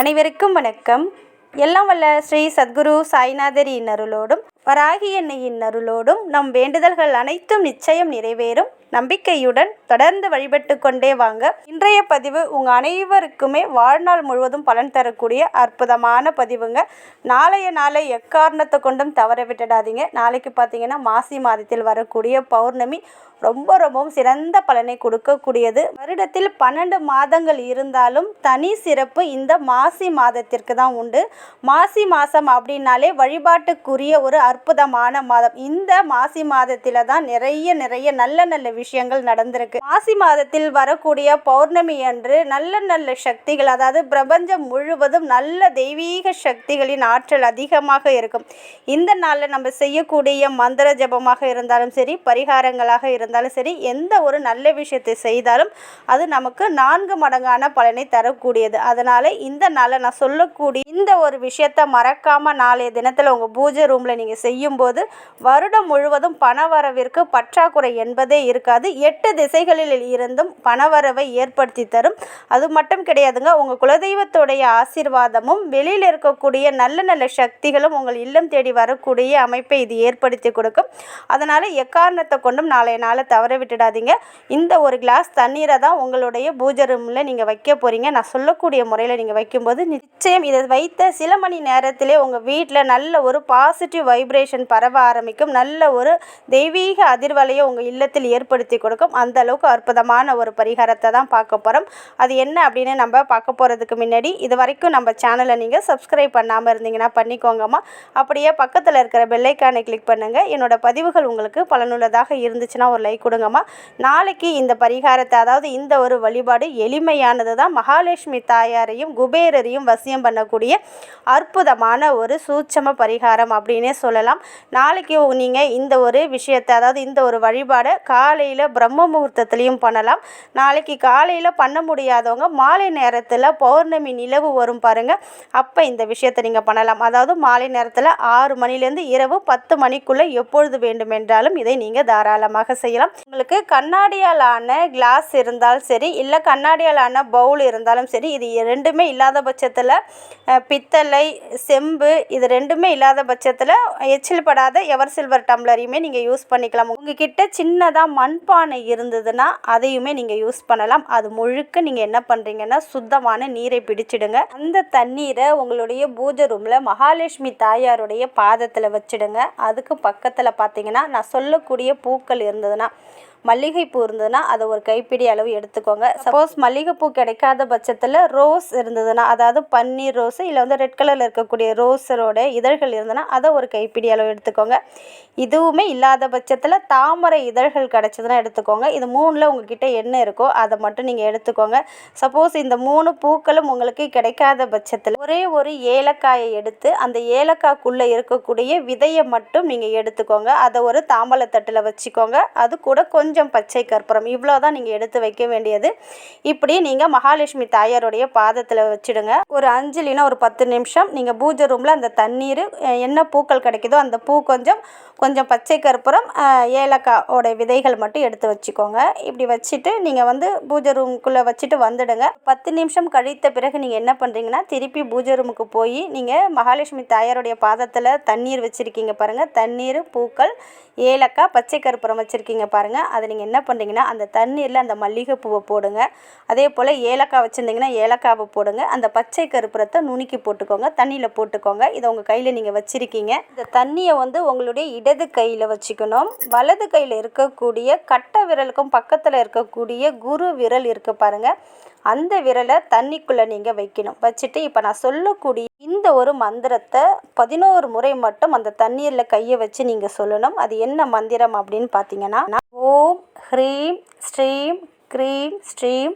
அனைவருக்கும் வணக்கம். எல்லாம் வல்ல ஸ்ரீ சத்குரு சாய்நாதரின் அருளோடும் வராகி எண்ணெயின் அருளோடும் நம் வேண்டுதல்கள் அனைத்தும் நிச்சயம் நிறைவேறும். நம்பிக்கையுடன் தொடர்ந்து வழிபட்டு கொண்டே வாங்க. இன்றைய பதிவு உங்கள் அனைவருக்குமே வாழ்நாள் முழுவதும் பலன் தரக்கூடிய அற்புதமான பதிவுங்க. நாளைய நாளை எக்காரணத்தை கொண்டும் தவற விட்டுடாதீங்க. நாளைக்கு பார்த்தீங்கன்னா மாசி மாதத்தில் வரக்கூடிய பௌர்ணமி ரொம்ப ரொம்பவும் சிறந்த பலனை கொடுக்கக்கூடியது. வருடத்தில் பன்னெண்டு மாதங்கள் இருந்தாலும் தனி சிறப்பு இந்த மாசி மாதத்திற்கு தான் உண்டு. மாசி மாதம் அப்படின்னாலே வழிபாட்டுக்குரிய ஒரு அற்புதமான மாதம். இந்த மாசி மாதத்தில் தான் நிறைய நிறைய நல்ல நல்ல விஷயங்கள் நடந்திருக்கு. மாசி மாதத்தில் வரக்கூடிய பௌர்ணமி அன்று நல்ல நல்ல சக்திகள் அதாவது பிரபஞ்சம் முழுவதும் நல்ல தெய்வீக சக்திகளின் ஆற்றல் அதிகமாக இருக்கும். இந்த நாளில் நம்ம செய்யக்கூடிய மந்திர ஜபமாக இருந்தாலும் சரி பரிகாரங்களாக இருந்தாலும் சரி எந்த ஒரு நல்ல விஷயத்தை செய்தாலும் அது நமக்கு நான்கு மடங்கான பலனை தரக்கூடியது. அதனால் இந்த நாளில் நான் சொல்லக்கூடிய இந்த ஒரு விஷயத்தை மறக்காமல் நாளைய தினத்தில் உங்கள் பூஜை ரூமில் நீங்கள் செய்யும்போது வருடம் முழுவதும் பண வரவிற்கு பற்றாக்குறை என்பதே இருக்காது. எட்டு திசைகளில் இருந்தும் பணவரவை ஏற்படுத்தி தரும். அது மட்டும் கிடையாதுங்க உங்கள் குலதெய்வத்துடைய ஆசீர்வாதமும் வெளியில் இருக்கக்கூடிய நல்ல நல்ல சக்திகளும் உங்கள் இல்லம் தேடி வரக்கூடிய அமைப்பை இது ஏற்படுத்தி கொடுக்கும். அதனால் எக்காரணத்தை கொண்டும் நாளைய நாளை தவற விட்டுடாதீங்க. இந்த ஒரு கிளாஸ் தண்ணீரை தான் உங்களுடைய பூஜை ரூமில் நீங்கள் வைக்க போகிறீங்க நான் சொல்லக்கூடிய முறையில் நீங்கள் வைக்கும்போது நிச்சயம் இதை வைத்த சில மணி நேரத்திலே உங்கள் வீட்டில் நல்ல ஒரு பாசிட்டிவ் வைப்ரேஷன் பரவ ஆரம்பிக்கும். நல்ல ஒரு தெய்வீக அதிர்வலையை உங்கள் இல்லத்தில் ஏற்படுத்தி கொடுக்கும். அந்த அளவுக்கு அற்புதமான ஒரு பரிகாரத்தை தான் பார்க்க போகிறோம் அது என்ன அப்படின்னு நம்ம பார்க்க போகிறதுக்கு முன்னாடி இது வரைக்கும் நம்ம சேனலை நீங்கள் சப்ஸ்கிரைப் பண்ணாமல் இருந்தீங்கன்னா பண்ணிக்கோங்கம்மா. அப்படியே பக்கத்தில் இருக்கிற பெல்லைக்கானை கிளிக் பண்ணுங்கள் என்னோடய பதிவுகள் உங்களுக்கு பலனுள்ளதாக இருந்துச்சுன்னா ஒரு லைக் கொடுங்கம்மா. நாளைக்கு இந்த பரிகாரத்தை அதாவது இந்த ஒரு வழிபாடு எளிமையானது தான். மகாலட்சுமி தாயாரையும் குபேரரையும் வசியம் பண்ணக்கூடிய அற்புதமான ஒரு சூட்சம பரிகாரம் அப்படின்னே சொல்லலாம். நாளைக்கு நீங்கள் இந்த ஒரு விஷயத்தை அதாவது இந்த ஒரு வழிபாடை காலை காலையில் பிரம்ம முகூர்த்தத்துலேயும் பண்ணலாம். நாளைக்கு காலையில் பண்ண முடியாதவங்க மாலை நேரத்தில் பௌர்ணமி நிலவு வரும் பாருங்கள் அப்போ இந்த விஷயத்தை நீங்கள் பண்ணலாம். அதாவது மாலை நேரத்தில் ஆறு மணிலேருந்து இரவு பத்து மணிக்குள்ளே எப்பொழுது வேண்டுமென்றாலும் இதை நீங்கள் தாராளமாக செய்யலாம். உங்களுக்கு கண்ணாடியால் ஆன கிளாஸ் இருந்தாலும் சரி இல்லை கண்ணாடியால் ஆன பவுல் இருந்தாலும் சரி இது ரெண்டுமே இல்லாத பட்சத்தில் பித்தளை செம்பு இது ரெண்டுமே இல்லாத பட்சத்தில் எச்சில் படாத எவர் சில்வர் டம்ளரையுமே நீங்கள் யூஸ் பண்ணிக்கலாம். உங்ககிட்ட சின்னதாக மண் மண்பானை இருந்ததுன்னா அதையுமே நீங்கள் யூஸ் பண்ணலாம். அது முழுக்க நீங்கள் என்ன பண்ணுறீங்கன்னா சுத்தமான நீரை பிடிச்சிடுங்க. அந்த தண்ணீரை உங்களுடைய பூஜை ரூமில் மகாலட்சுமி தாயாருடைய பாதத்தில் வச்சிடுங்க. அதுக்கு பக்கத்தில் பார்த்தீங்கன்னா நான் சொல்லக்கூடிய பூக்கள் இருந்ததுன்னா மல்லிகைப்பூ இருந்ததுன்னா அதை ஒரு கைப்பிடி அளவு எடுத்துக்கோங்க. சப்போஸ் மல்லிகைப்பூ கிடைக்காத பட்சத்தில் ரோஸ் இருந்ததுன்னா அதாவது பன்னீர் ரோஸ் இல்லை வந்து ரெட் கலரில் இருக்கக்கூடிய ரோஸரோட இதழ்கள் இருந்ததுன்னா அதை ஒரு கைப்பிடி அளவு எடுத்துக்கோங்க. இதுவுமே இல்லாத பட்சத்தில் தாமரை இதழ்கள் கிடச்சதுன்னா எடுத்துக்கோங்க. இது மூணில் உங்ககிட்ட என்ன இருக்கோ அதை மட்டும் நீங்கள் எடுத்துக்கோங்க. சப்போஸ் இந்த மூணு பூக்களும் உங்களுக்கு கிடைக்காத பட்சத்தில் ஒரே ஒரு ஏலக்காயை எடுத்து அந்த ஏலக்காய்க்குள்ளே இருக்கக்கூடிய விதையை மட்டும் நீங்கள் எடுத்துக்கோங்க. அதை ஒரு தாம்பலத்தட்டில் வச்சுக்கோங்க. அது கூட கொஞ்சம் கொஞ்சம் பச்சை கற்பூரம். இவ்வளோ தான் நீங்கள் எடுத்து வைக்க வேண்டியது. இப்படி நீங்கள் மகாலட்சுமி தாயாருடைய பாதத்தில் வச்சுடுங்க. ஒரு அஞ்சு இல்லைன்னா ஒரு பத்து நிமிஷம் நீங்கள் பூஜை ரூமில் அந்த தண்ணீர் என்ன பூக்கள் கிடைக்குதோ அந்த பூ கொஞ்சம் கொஞ்சம் பச்சை கற்பூரம் ஏலக்காவோடைய விதைகள் மட்டும் எடுத்து வச்சுக்கோங்க. இப்படி வச்சுட்டு நீங்கள் வந்து பூஜை ரூமுக்குள்ளே வச்சுட்டு வந்துடுங்க. பத்து நிமிஷம் கழித்த பிறகு நீங்கள் என்ன பண்ணுறீங்கன்னா திருப்பி பூஜை ரூமுக்கு போய் நீங்கள் மகாலட்சுமி தாயாருடைய பாதத்தில் தண்ணீர் வச்சுருக்கீங்க பாருங்கள் தண்ணீர் பூக்கள் ஏலக்காய் பச்சை கற்பூரம் வச்சுருக்கீங்க பாருங்கள் அதை நீங்கள் என்ன பண்ணுறீங்கன்னா அந்த தண்ணீரில் அந்த மல்லிகைப்பூவை போடுங்க. அதே போல் ஏலக்காய் வச்சுருந்தீங்கன்னா ஏலக்காவை போடுங்க. அந்த பச்சை கற்பூரத்தை நுணுக்கி போட்டுக்கோங்க. தண்ணியில் போட்டுக்கோங்க. இதை உங்கள் கையில் நீங்கள் வச்சுருக்கீங்க. இந்த தண்ணியை வந்து உங்களுடைய இடது கையில் வச்சுக்கணும். வலது கையில் இருக்கக்கூடிய கட்டை விரலுக்கும் பக்கத்தில் இருக்கக்கூடிய குரு விரல் இருக்க பாருங்கள் அந்த விரலை தண்ணிக்குள்ளே நீங்கள் வைக்கணும். வச்சுட்டு இப்போ நான் சொல்லக்கூடிய இந்த ஒரு மந்திரத்தை பதினோரு முறை மட்டும் அந்த தண்ணீரில் கையை வச்சு நீங்கள் சொல்லணும். அது என்ன மந்திரம் அப்படின்னு பார்த்தீங்கன்னா ஓ ഓം ഹ്രീം ശ്രീം ക്രീം ശ്രീം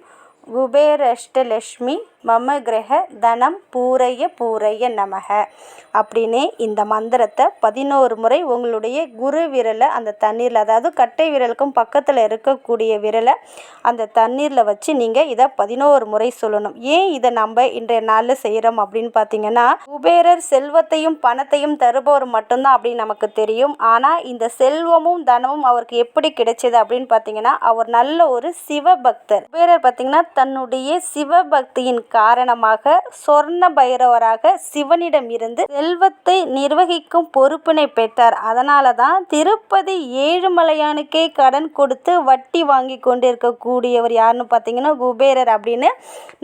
കുബേരഷ്ടലക്ഷ്മി மம கிரக தனம் பூரைய பூரைய நமக. அப்படின்னு இந்த மந்திரத்தை பதினோரு முறை உங்களுடைய குரு விரலை அந்த தண்ணீரில் அதாவது கட்டை விரலுக்கும் பக்கத்தில் இருக்கக்கூடிய விரலை அந்த தண்ணீரில் வச்சு நீங்கள் இதை பதினோரு முறை சொல்லணும். ஏன் இதை நம்ம இன்றைய நாளில் செய்கிறோம் அப்படின்னு பார்த்தீங்கன்னா குபேரர் செல்வத்தையும் பணத்தையும் தருபவர் மட்டும்தான் அப்படின்னு நமக்கு தெரியும். ஆனால் இந்த செல்வமும் தனமும் அவருக்கு எப்படி கிடைச்சது அப்படின்னு பார்த்தீங்கன்னா அவர் நல்ல ஒரு சிவபக்தர். குபேரர் பார்த்தீங்கன்னா தன்னுடைய சிவபக்தியின் காரணமாக சொர்ண பைரவராக சிவனிடம் இருந்து செல்வத்தை நிர்வகிக்கும் பொறுப்பினை பெற்றார். அதனால தான் திருப்பதி ஏழுமலையானுக்கே கடன் கொடுத்து வட்டி வாங்கி கொண்டு இருக்கக்கூடியவர் யாருன்னு பார்த்தீங்கன்னா குபேரர் அப்படின்னு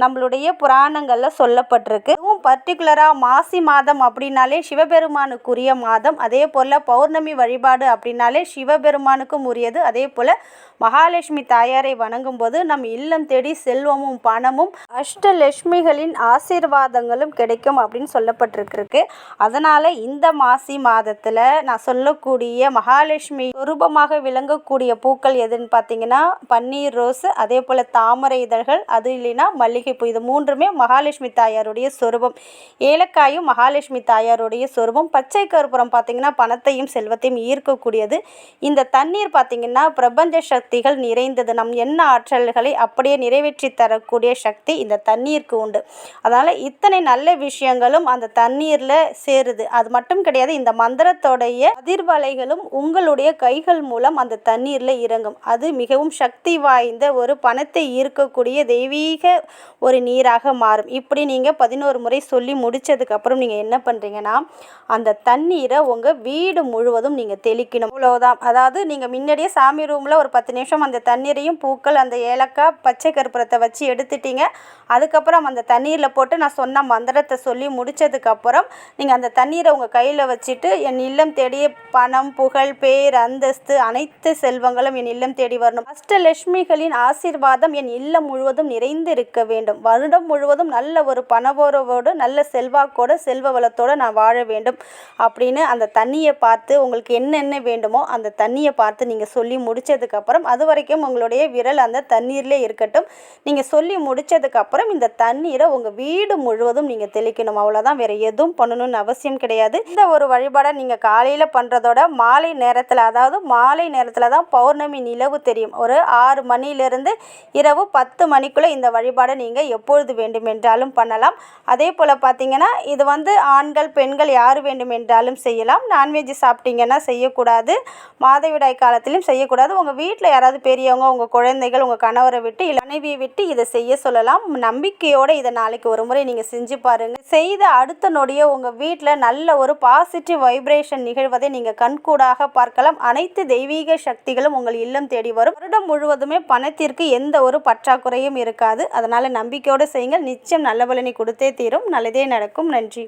நம்மளுடைய புராணங்களில் சொல்லப்பட்டிருக்கு. அதுவும் பர்டிகுலராக மாசி மாதம் அப்படின்னாலே சிவபெருமானுக்குரிய மாதம். அதே போல் பௌர்ணமி வழிபாடு அப்படின்னாலே சிவபெருமானுக்கும் உரியது. அதே போல் மகாலட்சுமி தாயாரை வணங்கும் போது நம் இல்லம் தேடி செல்வமும் பணமும் லக்ஷ்மிகளின் ஆசீர்வாதங்களும் கிடைக்கும் அப்படின்னு சொல்லப்பட்டிருக்கு அதனால் இந்த மாசி மாதத்தில் நான் சொல்லக்கூடிய மகாலட்சுமி ரூபமாக விளங்கக்கூடிய பூக்கள் எதுன்னு பார்த்தீங்கன்னா பன்னீர் ரோஸ் அதே போல் தாமரை இதழ்கள் அது இல்லைன்னா மல்லிகைப்பூ இது மூன்றுமே மகாலட்சுமி தாயாருடைய சொரூபம். ஏலக்காயும் மகாலட்சுமி தாயாருடைய சொரூபம். பச்சை கருப்புறம் பார்த்தீங்கன்னா பணத்தையும் செல்வத்தையும் ஈர்க்கக்கூடியது. இந்த தண்ணீர் பார்த்தீங்கன்னா பிரபஞ்ச சக்திகள் நிறைந்தது. நம் என்ன ஆற்றல்களை அப்படியே நிறைவேற்றி தரக்கூடிய சக்தி இந்த தண்ணீருக்கு உண்டு. அதனால் இத்தனை நல்ல விஷயங்களும் அந்த தண்ணீரில் சேருது. அது மட்டும் கிடையாது இந்த மந்திரத்தோடைய அதிர்வலைகளும் உங்களுடைய கைகள் மூலம் அந்த தண்ணீரில் இறங்கும். அது மிகவும் சக்தி வாய்ந்த ஒரு பணத்தை ஈர்க்கக்கூடிய தெய்வீக ஒரு நீராக மாறும். இப்படி நீங்கள் பதினோரு முறை சொல்லி முடிச்சதுக்கப்புறம் நீங்கள் என்ன பண்ணுறீங்கன்னா அந்த தண்ணீரை உங்கள் வீடு முழுவதும் நீங்கள் தெளிக்கணும். அவ்வளோதான் அதாவது நீங்கள் முன்னாடியே சாமி ரூமில் ஒரு பத்து நிமிஷம் அந்த தண்ணீரையும் பூக்கள் அந்த ஏலக்காய் பச்சை கற்பூரத்தை வச்சு எடுத்துட்டீங்க. அதுக்கப்புறம் அந்த தண்ணீரில் போட்டு நான் சொன்ன மந்திரத்தை சொல்லி முடிச்சதுக்கப்புறம் நீங்கள் அந்த தண்ணீரை உங்கள் கையில் வச்சுட்டு என் இல்லம் தேடிய பணம் புகழ் பேர் அந்தஸ்து அனைத்து செல்வங்களும் என் இல்லம் தேடி வரணும். அஷ்டலட்சுமிகளின் ஆசீர்வாதம் என் இல்லம் முழுவதும் நிறைந்து இருக்க வேண்டும். வருடம் முழுவதும் நல்ல ஒரு பணவோரவோடு நல்ல செல்வாக்கோட செல்வ வளத்தோடு நான் வாழ வேண்டும். அப்படின்னு அந்த தண்ணியை பார்த்து உங்களுக்கு என்னென்ன வேண்டுமோ அந்த தண்ணியை பார்த்து நீங்கள் சொல்லி முடிச்சதுக்கப்புறம் அது வரைக்கும் உங்களுடைய விரல் அந்த தண்ணீர்லேயே இருக்கட்டும். நீங்கள் சொல்லி முடிச்சதுக்கப்புறம் இந்த தண்ணீரை உங்கள் வீடு முழுவதும் நீங்கள் தெளிக்கணும். அவ்வளோதான் வேறு எதுவும் பண்ணணும்னு அவசியம் கிடையாது. இந்த ஒரு வழிபாடை நீங்கள் காலையில் பண்ணுறதோட மாலை நேரத்தில் அதாவது மாலை நேரத்தில் தான் பௌர்ணமி நிலவு தெரியும். ஒரு ஆறு மணியிலிருந்து இரவு பத்து மணிக்குள்ளே இந்த வழிபாடை நீங்கள் எப்பொழுது வேண்டுமென்றாலும் பண்ணலாம். அதே போல் பார்த்தீங்கன்னா இது வந்து ஆண்கள் பெண்கள் யார் வேண்டுமென்றாலும் செய்யலாம். நான்வெஜ் சாப்பிட்டீங்கன்னா செய்யக்கூடாது. மாதவிடாய் காலத்திலும் செய்யக்கூடாது. உங்கள் வீட்டில் யாராவது பெரியவங்க உங்கள் குழந்தைகள் உங்கள் கணவரை விட்டு இல்லை மனைவியை விட்டு இதை செய்ய சொல்லலாம். நம்பிக்கை நம்பிக்கையோடு இதை நாளைக்கு ஒரு முறை நீங்கள் செஞ்சு பாருங்கள் செய்த அடுத்த நொடியே உங்கள் வீட்டில் நல்ல ஒரு பாசிட்டிவ் வைப்ரேஷன் நிகழ்வதை நீங்கள் கண்கூடாக பார்க்கலாம். அனைத்து தெய்வீக சக்திகளும் உங்கள் இல்லம் தேடி வரும். வருடம் முழுவதுமே பணத்திற்கு எந்த ஒரு பற்றாக்குறையும் இருக்காது. அதனால் நம்பிக்கையோடு செய்யுங்கள். நிச்சயம் நல்ல பலனை கொடுத்தே தீரும். நல்லதே நடக்கும். நன்றி.